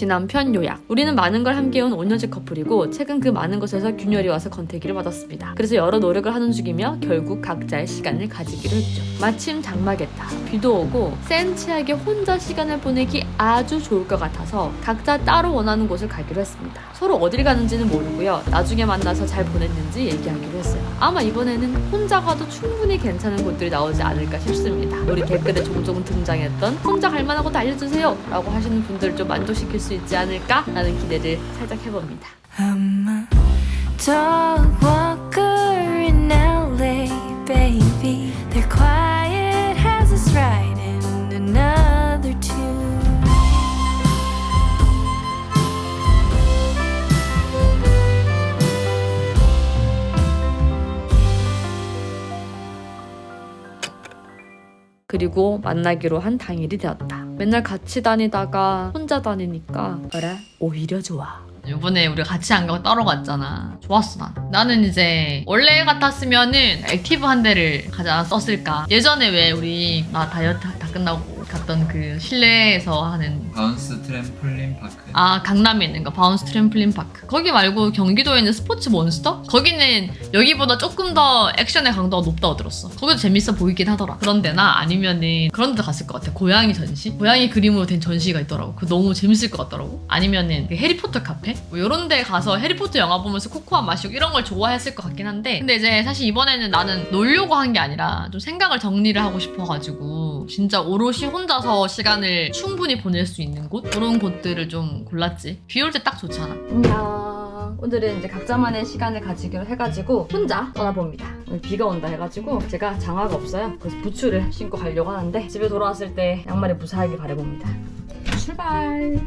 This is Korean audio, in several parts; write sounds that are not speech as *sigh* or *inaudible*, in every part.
지 남편 요약. 우리는 많은 걸 함께해온 5년째 커플이고 최근 그 많은 것에서 균열이 와서 권태기를 받았습니다. 그래서 여러 노력을 하는 중이며 결국 각자의 시간을 가지기로 했죠. 마침 장마겠다. 비도 오고 센치하게 혼자 시간을 보내기 아주 좋을 것 같아서 각자 따로 원하는 곳을 가기로 했습니다. 서로 어딜 가는지는 모르고요. 나중에 만나서 잘 보냈는지 얘기하기로 했어요. 아마 이번에는 혼자 가도 충분히 괜찮은 곳들이 나오지 않을까 싶습니다. 우리 댓글에 종종 등장했던 혼자 갈 만한 곳 알려주세요 라고 하시는 분들 좀 만족시킬 수 있지 않을까 라는 기대를 살짝 해봅니다. I'm a 그리고 만나기로 한 당일이 되었다. 맨날 같이 다니다가 혼자 다니니까 그래 오히려 좋아. 이번에 우리 같이 안 가고 따로 갔잖아. 좋았어 난. 나는 이제 원래 같았으면은 액티브 한 대를 가자 썼을까. 예전에 왜 우리 나 다이어트 다 끝나고 갔던 그 실내에서 하는 바운스 트램폴린 파크. 아 강남에 있는 거 바운스 트램플린 파크. 거기 말고 경기도에 있는 스포츠 몬스터? 거기는 여기보다 조금 더 액션의 강도가 높다고 들었어. 거기도 재밌어 보이긴 하더라. 그런 데나 아니면은 그런 데 갔을 것 같아. 고양이 전시? 고양이 그림으로 된 전시가 있더라고. 그거 너무 재밌을 것 같더라고. 아니면은 그 해리포터 카페? 뭐 이런 데 가서 해리포터 영화 보면서 코코아 마시고 이런 걸 좋아했을 것 같긴 한데 근데 이제 사실 이번에는 나는 놀려고 한 게 아니라 좀 생각을 정리를 하고 싶어가지고 진짜 오롯이 혼 자서 시간을 충분히 보낼 수 있는 곳? 그런 곳들을 좀 골랐지. 비 올 때 딱 좋잖아? 안녕. 오늘은 이제 각자만의 시간을 가지기로 해가지고 혼자 떠나봅니다. 오늘 비가 온다 해가지고 제가 장화가 없어요. 그래서 부츠를 신고 가려고 하는데 집에 돌아왔을 때 양말이 무사하게 바래봅니다. 출발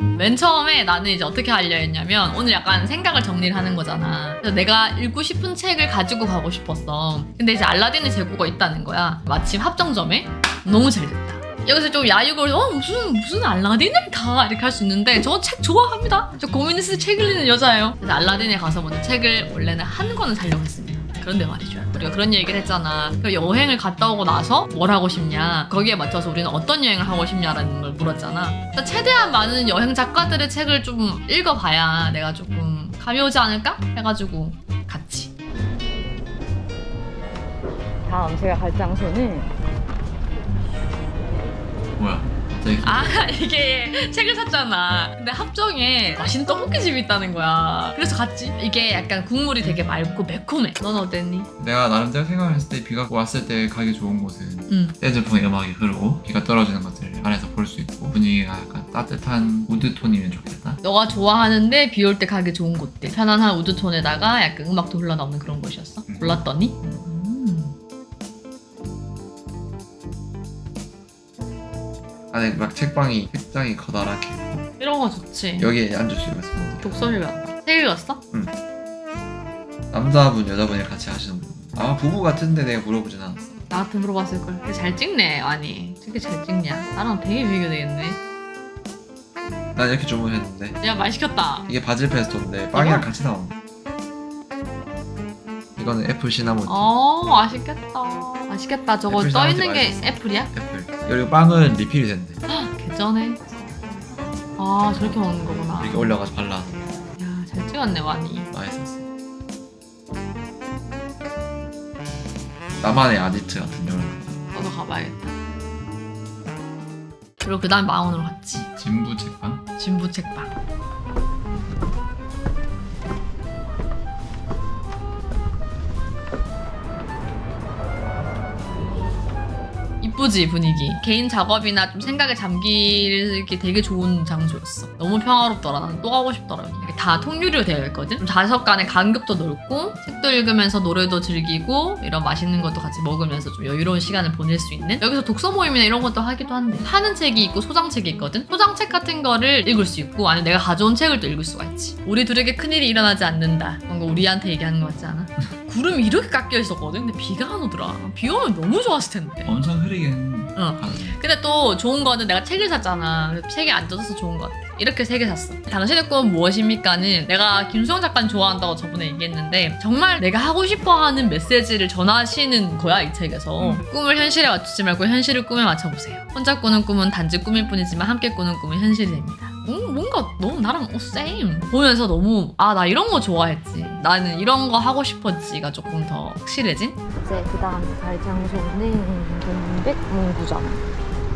맨 처음에 나는 이제 어떻게 하려 했냐면 오늘 약간 생각을 정리를 하는 거잖아. 그래서 내가 읽고 싶은 책을 가지고 가고 싶었어. 근데 이제 알라딘의 재고가 있다는 거야. 마침 합정점에 너무 잘 됐다. 여기서 좀 야유걸 어 무슨 무슨 알라딘을 다 이렇게 할 수 있는데 저 책 좋아합니다. 저 고민했을 때책 읽는 여자예요. 그래서 알라딘에 가서 먼저 책을 원래는 한 권을 사려고 했습니다. 그런데 말이죠. 우리가 그런 얘기를 했잖아. 그 여행을 갔다 오고 나서 뭘 하고 싶냐. 거기에 맞춰서 우리는 어떤 여행을 하고 싶냐라는 걸 물었잖아. 그래서 최대한 많은 여행 작가들의 책을 좀 읽어봐야 내가 조금 감이 오지 않을까? 해가지고 갔지. 다음 제가 갈 장소는 뭐야? 갑자기. 아 *laughs* 이게 책을 샀잖아. 근데 합정에 맛있는 떡볶이집이 있다는 거야. 그래서 갔지. 이게 약간 국물이 되게 맑고 매콤해. 넌 어땠니? 내가 나름대로 생각했을 때 비가 왔을 때 가기 좋은 곳은 응. 재즈풍의 음악이 흐르고 비가 떨어지는 것을 안에서 볼 수 있고 분위기가 약간 따뜻한 우드톤이면 좋겠다. 너가 좋아하는데 비 올 때 가기 좋은 곳들. 편안한 우드톤에다가 약간 음악도 흘러나오는 그런 곳이었어? 음. 골랐더니 안에 막 책방이 굉장히 커다랗게 있고 이런 거 좋지 여기에 수 있어서 독서실 같다 책 읽었어? 남자분 여자분이 같이 하시는 분. 아마 부부 같은데 내가 물어보진 않았어. 나한테 물어봤을걸 근데 잘 찍네 아니 어떻게 잘 찍냐 나랑 되게 비교되겠네 난 이렇게 주문했는데 야 많이 시켰다 이게 바질 페스토인데 빵이랑? 같이 나온다. 이거는 애플 시나몬 어 맛있겠다 맛있겠다 저거 애플 떠 있는 게 맛있었어. 애플이야? 애플. 그리고 빵은 리필이 된대. *gasps* 개쩌네 아 저렇게 먹는 거구나 이렇게 올려가지고 발라. 야 잘 찍었네 많이 맛있었어. 나만의 아지트 같은 이런 너도 가봐야겠다 그리고 그 다음 망원으로 갔지 진부 책방. 진부 책방 이쁘지 분위기. 개인 작업이나 좀 생각에 잠기기 되게 좋은 장소였어. 너무 평화롭더라. 나는 또 가고 싶더라 이렇게 다 통유리로 되어 있거든? 좀 좌석간에 간격도 넓고 책도 읽으면서 노래도 즐기고 이런 맛있는 것도 같이 먹으면서 좀 여유로운 시간을 보낼 수 있는? 여기서 독서 모임이나 이런 것도 하기도 한데. 파는 책이 있고 소장책이 있거든? 소장책 같은 거를 읽을 수 있고 아니면 내가 가져온 책을 또 읽을 수가 있지. 우리 둘에게 큰일이 일어나지 않는다. 뭔가 우리한테 얘기하는 것 같지 않아? *laughs* 구름이 이렇게 깎여 있었거든 근데 비가 안 오더라 비 오면 너무 좋았을 텐데 엄청 흐리긴. 어. 근데 또 좋은 거는 내가 책을 샀잖아. 책이 안 젖어서 좋은 것 같아. 이렇게 세 개 샀어. 당신의 꿈은 무엇입니까는 내가 김수영 작가는 좋아한다고 저번에 얘기했는데 정말 내가 하고 싶어 하는 메시지를 전하시는 거야, 이 책에서. 음. 꿈을 현실에 맞추지 말고 현실을 꿈에 맞춰보세요. 혼자 꾸는 꿈은 단지 꿈일 뿐이지만 함께 꾸는 꿈은 현실이 됩니다. 음, 뭔가 너무 나랑 어, same. 보면서 너무 아, 나 이런 거 좋아했지. 나는 이런 거 하고 싶었지가 조금 더 확실해진? 이제 그 다음 갈 장소는 동백문구점.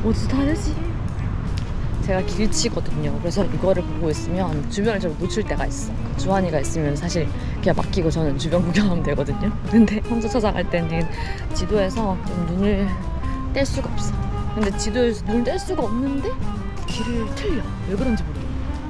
어디 다르지? 제가 길치거든요. 그래서 이거를 보고 있으면 주변을 잘 못 칠 때가 있어. 주한이가 있으면 사실 그냥 맡기고 저는 주변 구경하면 되거든요. 근데 혼자 찾아갈 때는 지도에서 좀 눈을 뗄 수가 없어. 근데 지도에서 눈을 뗄 수가 없는데 길을 틀려. 왜 그런지 모르겠어.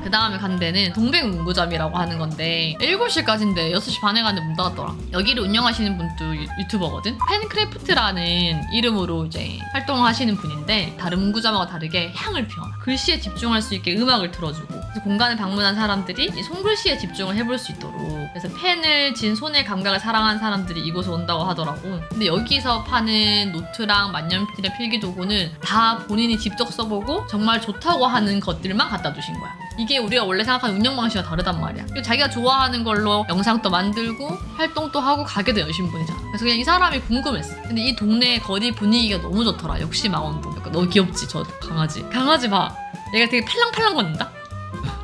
그 다음에 간 데는 동백문구점이라고 하는 건데 7시까지인데 6시 반에 갔는데 문 닫았더라 여기를 운영하시는 분도 유, 유튜버거든? 팬크래프트라는 이름으로 이제 활동을 하시는 분인데 다른 문구점하고 다르게 향을 피워놔. 글씨에 집중할 수 있게 음악을 틀어주고 공간을 방문한 사람들이 이 손글씨에 집중을 해볼 수 있도록 그래서 펜을 진 손의 감각을 사랑하는 사람들이 이곳에 온다고 하더라고. 근데 여기서 파는 노트랑 만년필이랑 필기도구는 다 본인이 직접 써보고 정말 좋다고 하는 것들만 갖다 두신 거야. 이게 우리가 원래 생각하는 운영 방식과 다르단 말이야. 자기가 좋아하는 걸로 영상도 만들고 활동도 하고 가게도 여신 분이잖아. 그래서 그냥 이 사람이 궁금했어. 근데 이 동네 거리 분위기가 너무 좋더라. 역시 망원동. 약간 너무 귀엽지 저 강아지. 강아지 봐. 얘가 되게 팔랑팔랑 걷는다.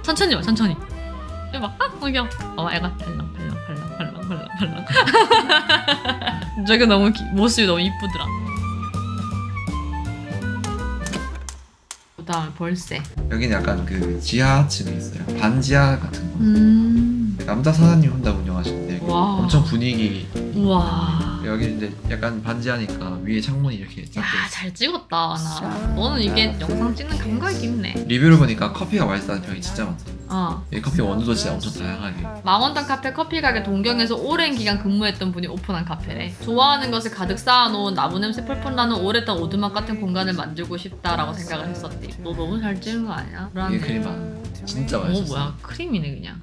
천천히 봐, 천천히. 봐. 아, 너무 귀여워. 어, 애가 팔랑팔랑 팔랑 팔랑 팔랑 팔랑. *laughs* 저게 너무 기- 모습이 너무 이쁘더라. 벌새. 여기는 약간 그 지하층에 있어요. 반지하 같은 거. 음. 남자 사장님 혼자 운영하시는데 와. 엄청 분위기 우와. 여기 이제 약간 반지하니까 위에 창문이 이렇게 쫙 야, 돼잘 찍었다, 나. 너는 이게 영상 찍는 감각이 있네. 있어요. 리뷰를 보니까 커피가 맛있다는 평이 진짜 많다. 어. 이 커피 원두도 진짜 엄청 다양하게. 망원당 카페 커피 가게 동경에서 오랜 기간 근무했던 분이 오픈한 카페래. 좋아하는 것을 가득 쌓아놓은 나무 냄새 펄펄 나는 오래된 오두막 같은 공간을 만들고 싶다라고 생각을 했었대. 너 너무 잘 찍은 거 아니야? 이게 불안해. 크림 맛. 진짜 어, 맛있었어. 뭐야. 크림이네, 그냥.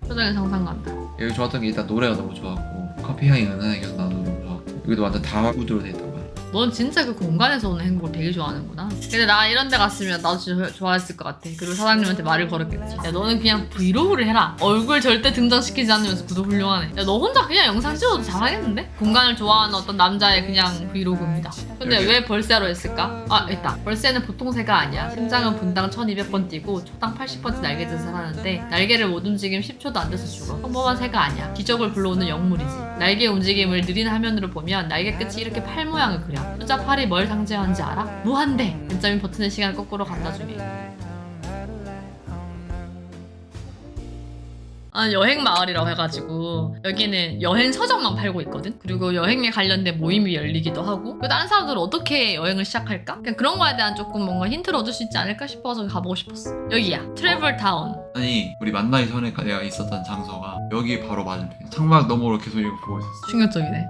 표정에 상상 간다. 여기 좋았던 게 일단 노래가 너무 좋았고 커피 향이 은은하게 계속 나도 너무 좋았고 여기도 완전 다우드로 돼 말이야. 넌 진짜 그 공간에서 오는 행복을 되게 좋아하는구나. 근데 나 이런 데 갔으면 나도 진짜 좋아했을 것 같아. 그리고 사장님한테 말을 걸었겠지. 야, 너는 그냥 브이로그를 해라. 얼굴 절대 등장시키지 않으면서 구도 훌륭하네. 야, 너 혼자 그냥 영상 찍어도 잘하겠는데? 공간을 좋아하는 어떤 남자의 그냥 브이로그입니다. 근데 여기- 왜 벌새로 했을까? 아, 일단. 벌새는 보통 새가 아니야. 심장은 분당 1200번 뛰고 초당 80번째 날개 짓을 하는데 날개를 못 움직이면 10초도 안 돼서 죽어. 평범한 새가 아니야. 기적을 불러오는 영물이지. 날개 움직임을 느린 화면으로 보면 날개 끝이 이렇게 팔 모양을 그려. 숫자 8이 뭘 상징하는지 알아? 무한대! benjamin 버튼의 시간을 거꾸로 간다 중에. 아, 여행 마을이라고 해가지고 여기는 여행 서적만 팔고 있거든. 그리고 여행에 관련된 모임이 열리기도 하고. 그 다른 사람들은 어떻게 여행을 시작할까? 그냥 그런 거에 대한 조금 뭔가 힌트를 얻을 수 있지 않을까 싶어서 가보고 싶었어. 여기야, 트래블 타운. 아니 우리 만나기 전에 내가 있었던 장소가 여기 바로 맞은편. 창밖 너머로 계속 이거 보고 있었어. 충격적이네.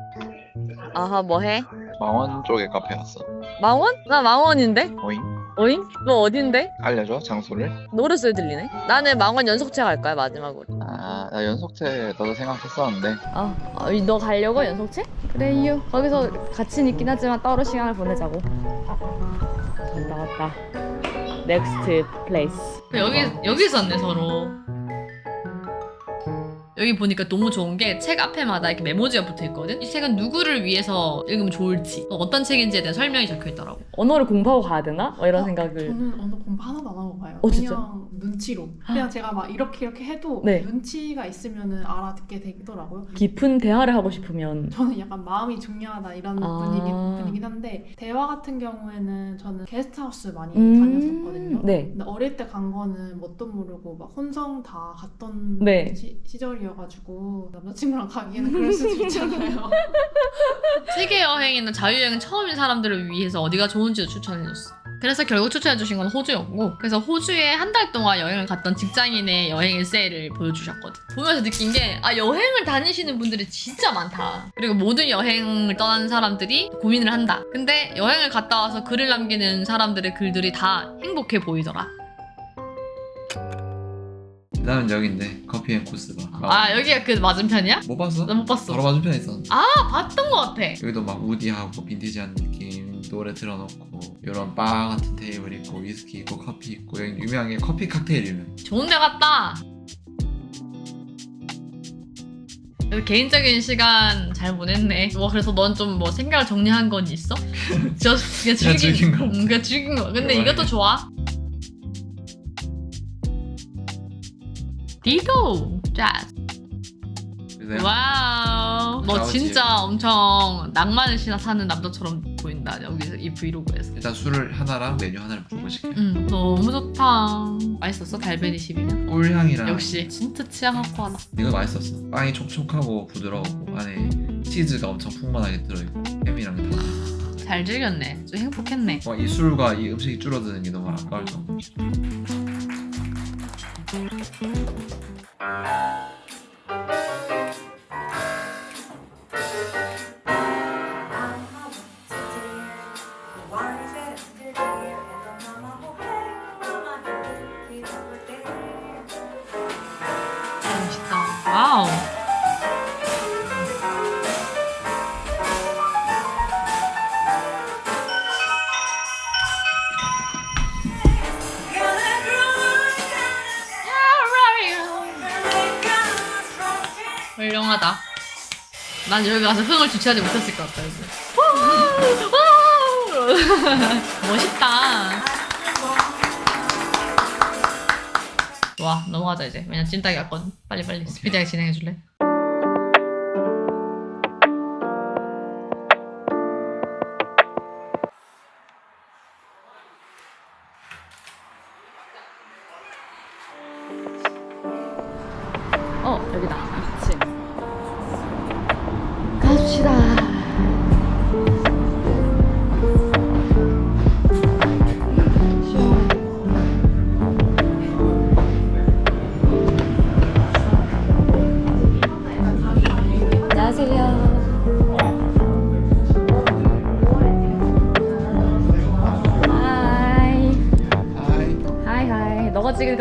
아하 뭐해? 망원 쪽에 카페 왔어. 망원? 나 망원인데? 오잉? 어잉? 너 어딘데? 알려줘 장소를. 노래소리 들리네? 나는 망원 연속체 갈 거야 마지막으로 아, 나 연속체 너도 생각했었는데 아, 아, 너 가려고 연속체? 그래 이유 거기서 같이 있긴 하지만 따로 시간을 보내자고 왔다 왔다 넥스트 플레이스 여기 여기 있었네 서로. 여기 보니까 너무 좋은 게 책 앞에마다 이렇게 메모지가 붙어 있거든. 이 책은 누구를 위해서 읽으면 좋을지, 또 어떤 책인지에 대한 설명이 적혀 있더라고. 언어를 공부하고 가야 되나? 뭐 이런 어, 생각을 저는 언어 공부 하나도 안 하고 가요. 어, 진짜? 그냥 눈치로. 그냥 제가 막 이렇게 이렇게 해도 네. 눈치가 있으면은 알아듣게 되더라고요. 깊은 대화를 하고 싶으면 저는 약간 마음이 중요하다 이런 아. 분위기, 분이긴 한데 대화 같은 경우에는 저는 게스트하우스 많이 음, 다녔었거든요. 네. 근데 어릴 때 간 거는 뭣도 모르고 막 혼성 다 갔던 네. 시, 시절이 어가지고 남자친구랑 가기에는 그럴 수도 있잖아요. *laughs* 세계 여행이나 자유여행 처음인 사람들을 위해서 어디가 좋은지도 추천해줬어. 그래서 결국 추천해주신 건 호주였고, 그래서 호주에 한 달 동안 여행을 갔던 직장인의 여행 일세를 보여주셨거든. 보면서 느낀 게, 아, 여행을 다니시는 분들이 진짜 많다. 그리고 모든 여행을 떠나는 사람들이 고민을 한다. 근데 여행을 갔다 와서 글을 남기는 사람들의 글들이 다 행복해 보이더라. 그다음은 여기인데 커피 앤 코스바. 아, 여기가 그 맞은편이야? 못 봤어? 나 못 봤어. 바로 맞은편에 있었는데 아, 봤던 것 같아. 여기도 막 우디하고 빈티지한 느낌 노래 틀어놓고 이런 바 같은 테이블 있고 위스키 있고 커피 있고 여기 유명한 게 커피 칵테일 유명. 좋은 데 갔다. 그래서 개인적인 시간 잘 보냈네. 뭐 그래서 넌 좀 뭐 생각을 정리한 건 있어? *laughs* 저 그냥 그냥 즐긴, 거. 응, 그냥 즐긴 거. 근데 그래. 이것도 좋아. 디도 재즈. 그래서 와우. 너 나오지. 진짜 엄청 낭만을 신나 사는 남자처럼 보인다. 여기서 이 브이로그에서. 일단 술을 하나랑 메뉴 하나를 무조건 시켜요. 응, 너무 좋다. 맛있었어? 달베리 10이면? 꿀향이랑 역시 진짜 취향 확고하다. 이거 맛있었어. 빵이 촉촉하고 부드러우고 안에 치즈가 엄청 풍만하게 들어있고 햄이랑 다. 잘 즐겼네. 좀 행복했네. 와, 이 술과 이 음식이 줄어드는 게 너무 아까울 정도. Thank you. 난 여기 가서 흥을 주체하지 못했을 것 같다, 여기. 멋있다. 와, 넘어가자, 이제. 왜냐, 찐따기 할 건. 빨리 빨리 스피디하게 진행해 줄래?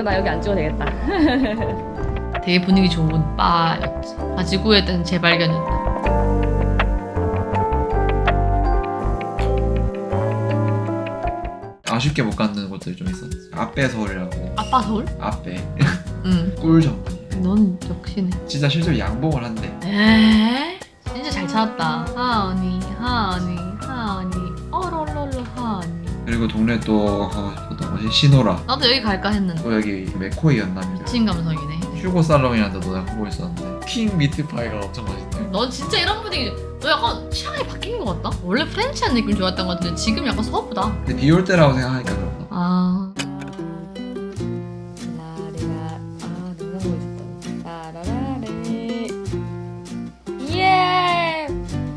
나 여기 안 찍어도 되겠다. *laughs* 되게 분위기 좋은 바였지. 가지고에 대한 재발견이었다. 아쉽게 못 가는 곳들이 좀 있었어. 아빼 서울이라고. 아빠 서울? 아빼. 응. *laughs* 꿀 전문이야. 넌 역시네. 진짜 실제로 양봉을 한대. 에? 진짜 잘 찾았다. 하니, 하니, 하니, 어롤롤롤 하니. 그리고 동네 또가 곳이 시노라. 나도 여기 갈까 했는데. 또 여기 메코이 연남이라. 미친 감성이네. 휴고 살롱이라는 데 노래 보고 있었는데 킹 미트파이가 엄청 맛있대. 넌 진짜 이런 분위기. 너 약간 취향이 바뀐 것 같다? 원래 프렌치한 느낌 좋았던 것 같은데 지금 약간 서부다. 근데 비 올 때라고 생각하니까 그런가. 아. 아. 예.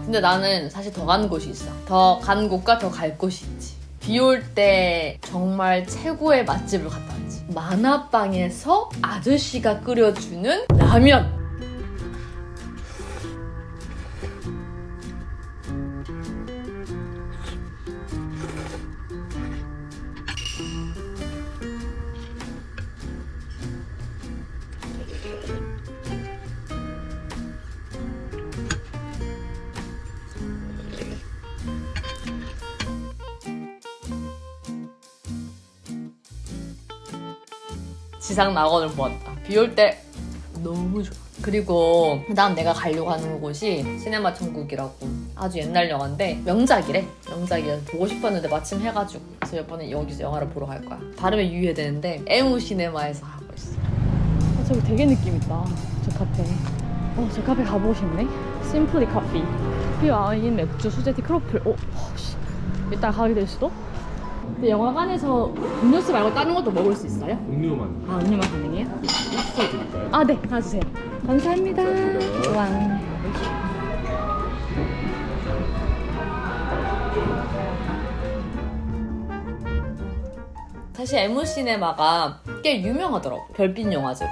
근데 나는 사실 더 간 곳이 있어. 더 간 곳과 더 갈 곳이 있지. 비 올 때 정말 최고의 맛집을 갔다 왔지. 만화방에서 아저씨가 끓여주는 라면. 지상 낙원을 보았다. 비 올 때 너무 좋아. 그리고 그다음 내가 가려고 하는 곳이 시네마 천국이라고 아주 옛날 영화인데 명작이래. 명작이어서 보고 싶었는데 마침 해가지고 그래서 이번에 여기서 영화를 보러 갈 거야. 발음에 유의해야 되는데 에무 시네마에서 하고 있어. 아, 저기 되게 느낌 있다. 저 카페. 어, 저 카페 가보고 싶네. 심플리 커피. 커피 와인, 맥주, 수제티, 크로플. 오, 어, 씨. 이따 가게 될 수도? 근데 영화관에서 음료수 말고 다른 것도 먹을 수 있어요? 음료만 아, 음료만 가능해요? 써 드릴까요? 아, 네. 하나 주세요. 감사합니다. 왕. 사실 에무 시네마가 꽤 유명하더라고. 별빛 영화제로.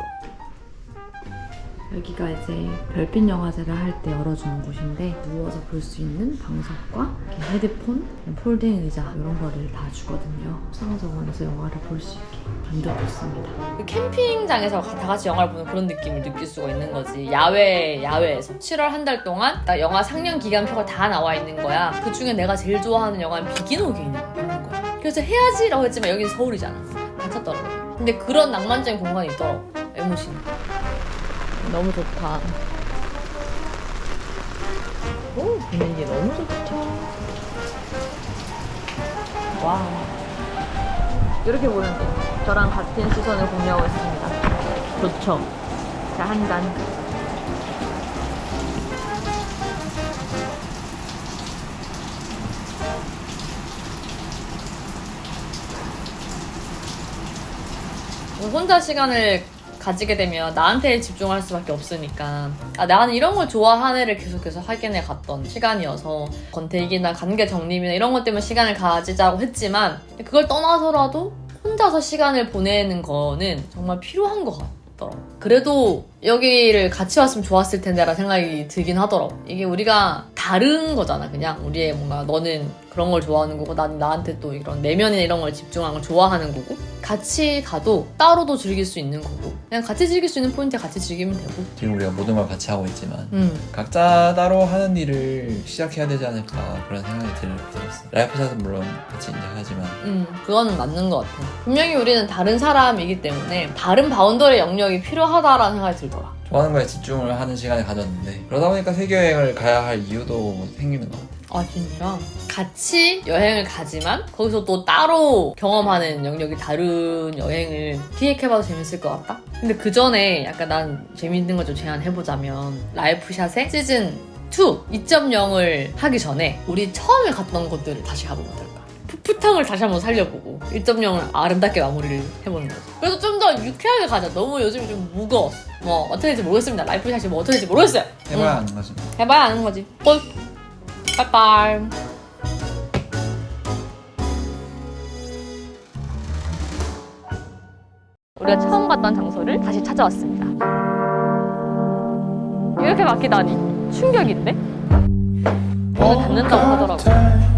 여기가 이제 별빛 영화제를 할 때 열어주는 곳인데 누워서 볼 수 있는 방석과 헤드폰, 폴딩 의자 이런 거를 다 주거든요. 상호정원에서 영화를 볼 수 있게 만들어뒀습니다. 그 캠핑장에서 다 같이 영화를 보는 그런 느낌을 느낄 수가 있는 거지. 야외 야외에서 7월 한 달 동안 나 영화 상영 기간표가 다 나와 있는 거야. 그 중에 내가 제일 좋아하는 영화는 비긴 어게인인 거야. 그래서 해야지라고 했지만 여기는 서울이잖아. 안 찾더라고. 근데 그런 낭만적인 공간이 있더라고. 에모신. 너무 좋다. 오, 분위기 너무 좋죠. 와. 이렇게 보는 거. 저랑 같은 시선을 공유하고 있습니다. 좋죠. 자, 한 잔. 혼자 시간을 가지게 되면 나한테 집중할 수밖에 없으니까. 아, 나는 이런 걸 좋아하는 애를 계속해서 확인해 갔던 시간이어서 권태기나 관계 정립이나 이런 것 때문에 시간을 가지자고 했지만 그걸 떠나서라도 혼자서 시간을 보내는 거는 정말 필요한 것 같더라고. 그래도 여기를 같이 왔으면 좋았을 텐데라는 생각이 들긴 하더라고. 이게 우리가 다른 거잖아 그냥. 우리의 뭔가 너는 그런 걸 좋아하는 거고 나는 나한테 또 이런 내면이나 이런 걸 집중하는 걸 좋아하는 거고 같이 가도 따로도 즐길 수 있는 거고 그냥 같이 즐길 수 있는 포인트에 같이 즐기면 되고 지금 우리가 모든 걸 같이 하고 있지만 음 각자 따로 하는 일을 시작해야 되지 않을까 그런 생각이 들, 들었어. 라이프샷은 물론 같이 이제 하지만 음, 그건 맞는 것 같아. 분명히 우리는 다른 사람이기 때문에 다른 바운더리의 영역이 필요하다라는 생각이 들더라. 좋아하는 거에 집중을 하는 시간을 가졌는데 그러다 보니까 세계 여행을 가야 할 이유도 생기는 것같 아. 아 진짜? 같이 여행을 가지만 거기서 또 따로 경험하는 영역이 다른 여행을 기획해봐도 재밌을 것 같다? 근데 그 전에 약간 난 재밌는 걸 좀 제안해보자면 라이프샷의 시즌 2 2.0을 하기 전에 우리 처음에 갔던 곳들을 다시 가보면 어떨까? 푸푸탕을 다시 한번 살려보고 1.0을 아름답게 마무리를 해보는 거지. 그래서 좀 더 유쾌하게 가자. 너무 요즘 좀 무거웠어. 뭐 어떻게 될지 모르겠습니다. 라이프샷이 뭐 어떻게 될지 모르겠어요. 해봐야 응. 하는 거지. 해봐야 아는 거지. 볼. 빠이빠이. 우리가 처음 갔던 장소를 다시 찾아왔습니다. 이렇게 바뀌다니 충격인데? 오늘 닫는다고 하더라고.